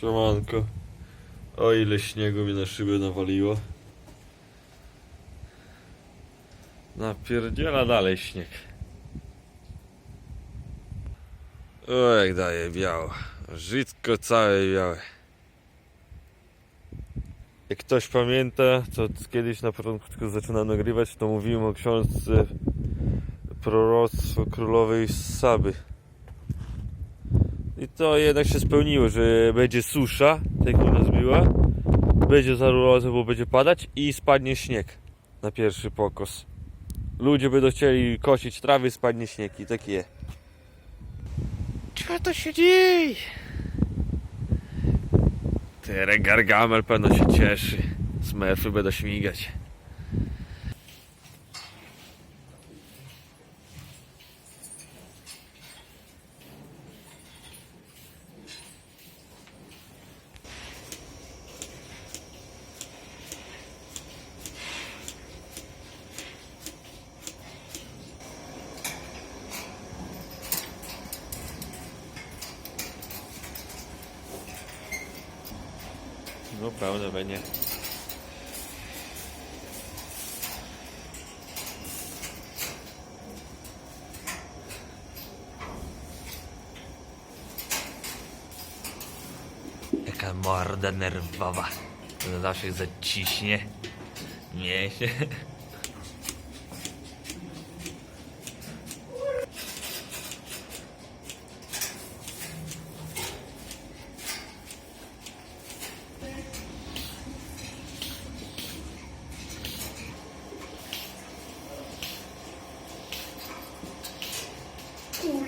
Siemanko. O ile śniegu mi na szybę nawaliło. Napierdziela dalej śnieg. O jak daje biało. Żydko całe białe. Jak ktoś pamięta, to kiedyś na początku zaczynam nagrywać, to mówiłem o książce Proroctwo Królowej Saby. To jednak się spełniło, że będzie susza, tak jak u nas była. Będzie zaruroza, bo będzie padać i spadnie śnieg na pierwszy pokos. Ludzie będą chcieli kosić trawy, spadnie śnieg i takie. Co to się dzieje? Terek Gargamel pewno się cieszy. Smurfy będą śmigać. No prawda, będzie. Jaka morda nerwowa. Zawsze zaciśnie. Nie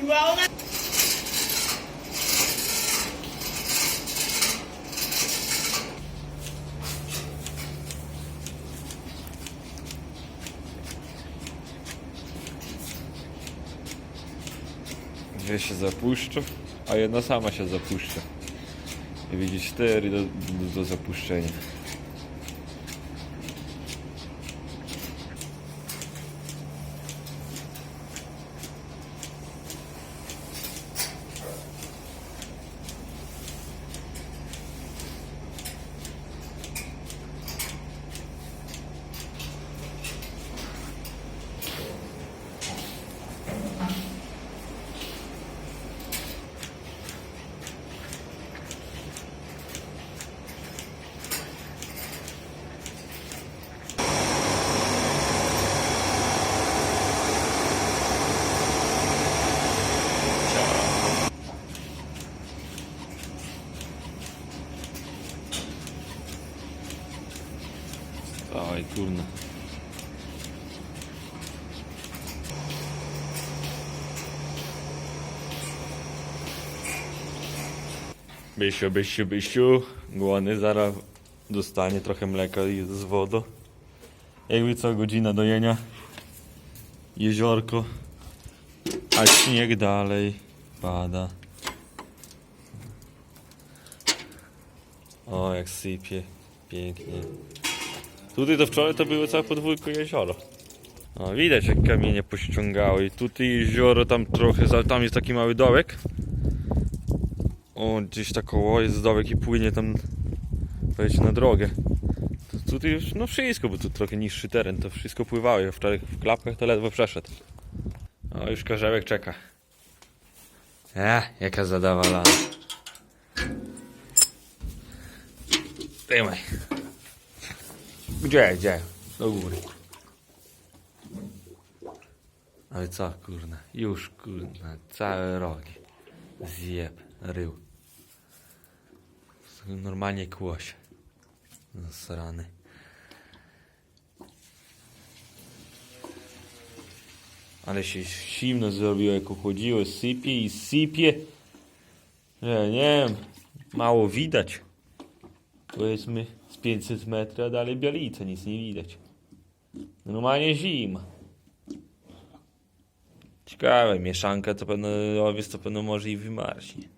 Dwie się zapuszczą, a jedna sama się zapuszcza. I widzisz cztery do, do, do zapuszczenia. Oj, kurna. Bysiu, bysiu, bysiu. Głony zaraz dostanie trochę mleka i z wodą. Jakby co godzina dojenia. Jeziorko. A śnieg dalej pada. O, jak sypie. Pięknie. Tutaj to wczoraj to było całe podwójko jezioro. O, widać jak kamienie pościągały. I tutaj jezioro tam trochę, tam jest taki mały dołek. O, gdzieś tak koło jest dołek i płynie tam, powiedzmy, na drogę. To tutaj już, no wszystko, bo tu trochę niższy teren, to wszystko pływało. Ja wczoraj w klapkach to ledwo przeszedł. O, już karzełek czeka. E, jaka zadawalana. Trzymaj. Gdzie, gdzie? Do góry. Ale co, kurna? Już, kurna, całe rogi. Zjeb, rył. Normalnie kłoś. Zasrany. Ale się zimno zrobiło, jak uchodziło, sypie i sypie. Że nie wiem, mało widać. Powiedzmy z 500 metrów, a dalej bielica, nic nie widać. Normalnie zima. Ciekawe, mieszanka to pewno, owiec to pewno może i wymarśnie.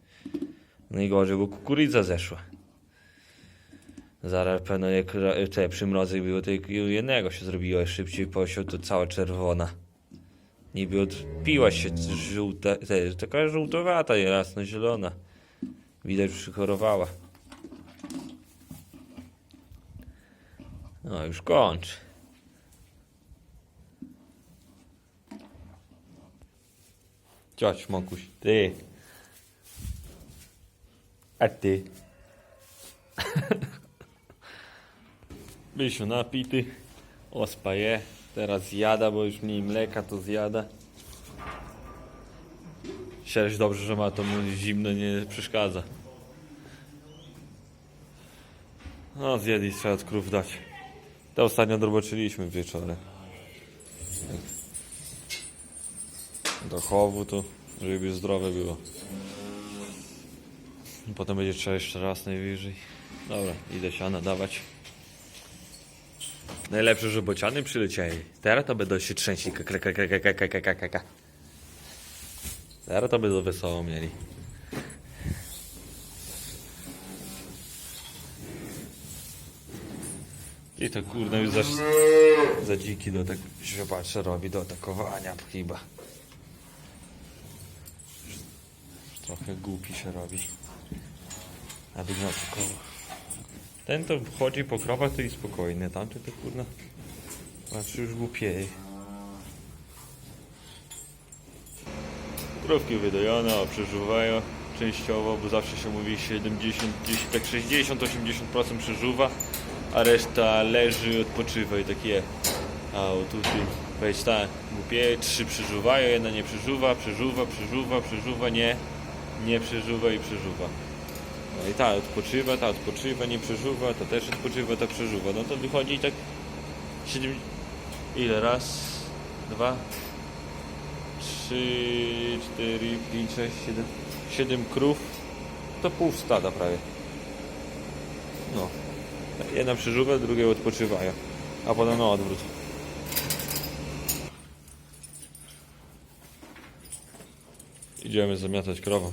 Najgorzej, bo kukurydza zeszła. Zaraz pewno jak te przymrozy było, to jednego się zrobiło szybciej posił, to cała czerwona. Niby odpiła się żółta, te, taka żółtowata, jasno-zielona. Widać przychorowała. No już kończ. Cioć, Mokuś, ty. A ty. Bysiu napity. Ospa je. Teraz zjada, bo już mniej mleka to zjada. Sierść dobrze, że ma to mu zimno nie przeszkadza. No zjedli trzeba od krów dać. To ostatnio droboczyliśmy wieczorem. Do chowu to, żeby zdrowe było. Potem będzie trzeba jeszcze raz najwyżej. Dobra, idę siana dawać. Najlepsze, że bociany przylecieli. Teraz to będą się trzęśli. K, Teraz to będą wesoło mieli. I to kurde już za, za dziki do tak się patrzę, robi do atakowania chyba. Trochę głupi się robi. A wygląda ten to chodzi po krowach to i spokojny, tamty to kurna patrzy już głupieje. Krówki wydojone, przeżuwają częściowo, bo zawsze się mówi 70, gdzieś tak 60-80% przeżuwa, a reszta leży, odpoczywa i tak je. A tutaj weź tak, głupieje, trzy przeżuwają, jedna nie przeżuwa, przeżuwa, przeżuwa, przeżuwa, nie, nie przeżuwa i przeżuwa. No i ta odpoczywa, ta odpoczywa, nie przeżuwa, ta też odpoczywa, ta przeżuwa. No to wychodzi tak 7... Ile? Raz, dwa, trzy, cztery, pięć, sześć, siedem, siedem krów. To pół stada prawie. No. Jedna przeżuwa, drugie odpoczywają. A potem na odwrót. Idziemy zamiatać krową.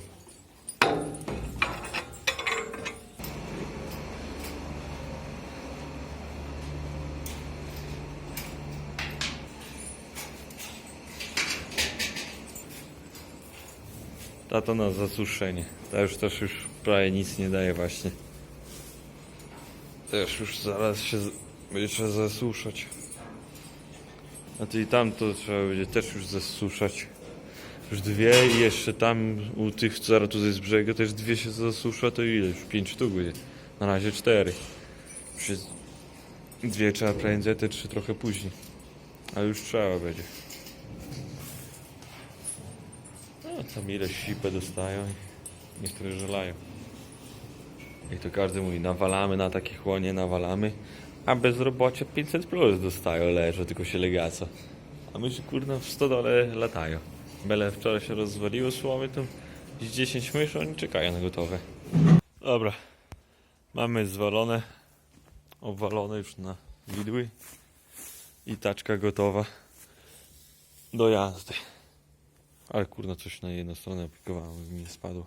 Ta to na zasuszenie. Ta już też już prawie nic nie daje właśnie. Też już zaraz się będzie zasuszać. A ty i tam to trzeba będzie też już zasuszać. Już dwie i jeszcze tam u tych zaraz tutaj z brzegu też dwie się zasusza, to ile? Już pięć sztuk będzie. Na razie cztery. Przy... Dwie trzeba prędzej, te trzy trochę później. Ale już trzeba będzie. No, tam ile sipę dostają i niektóre żelają. I to każdy mówi, nawalamy na takie chłonie, nawalamy, a bezrobocie 500 plus dostają, leżą, tylko się legaca. A myszy kurna w stodole latają. Bele wczoraj się rozwaliło słomy, to gdzieś 10 myszy, oni czekają na gotowe. Dobra, mamy zwalone, obwalone już na widły i taczka gotowa do jazdy. Ale kurna, coś na jedną stronę aplikowałem, mi nie spadło.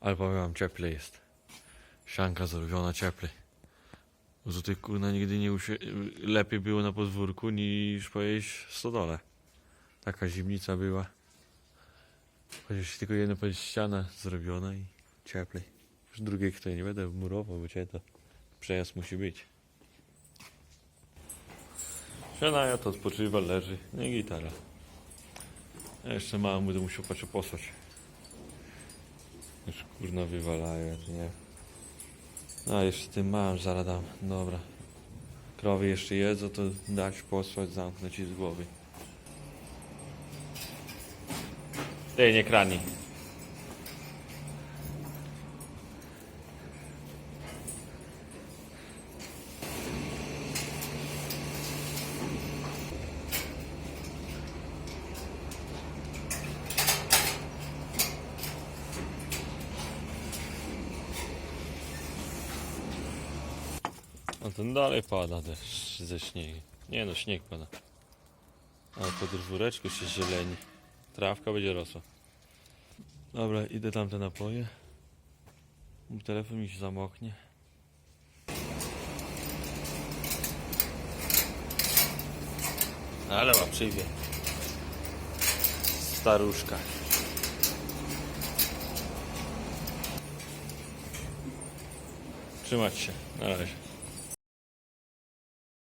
Ale powiem wam, cieplej jest. Sianka zrobiona cieplej. Bo tutaj kurna nigdy nie lepiej było na podwórku niż pojeść w stodole. Taka zimnica była. Chociaż tylko jedna ściana zrobiona i cieplej. Już drugiej tutaj nie będę murował, bo cię to przejazd musi być. Sianaja to odpoczywa, leży. I gitara. Ja jeszcze mało będę musiał patrzę posłać. Już kurna wywalają, nie. A jeszcze tym małym zaraz dam. Dobra. Krowy jeszcze jedzą, to dać posłać, zamknąć i z głowy. Ty, nie krani. A ten dalej pada deszcz ze śniegu. Nie no, śnieg pada. Ale pod dwóreczku się zieleni. Trawka będzie rosła. Dobra, idę tam te napoje. Bo Telefon mi się zamoknie. Ale ma przyjmie. Staruszka. Trzymać się. Na razie.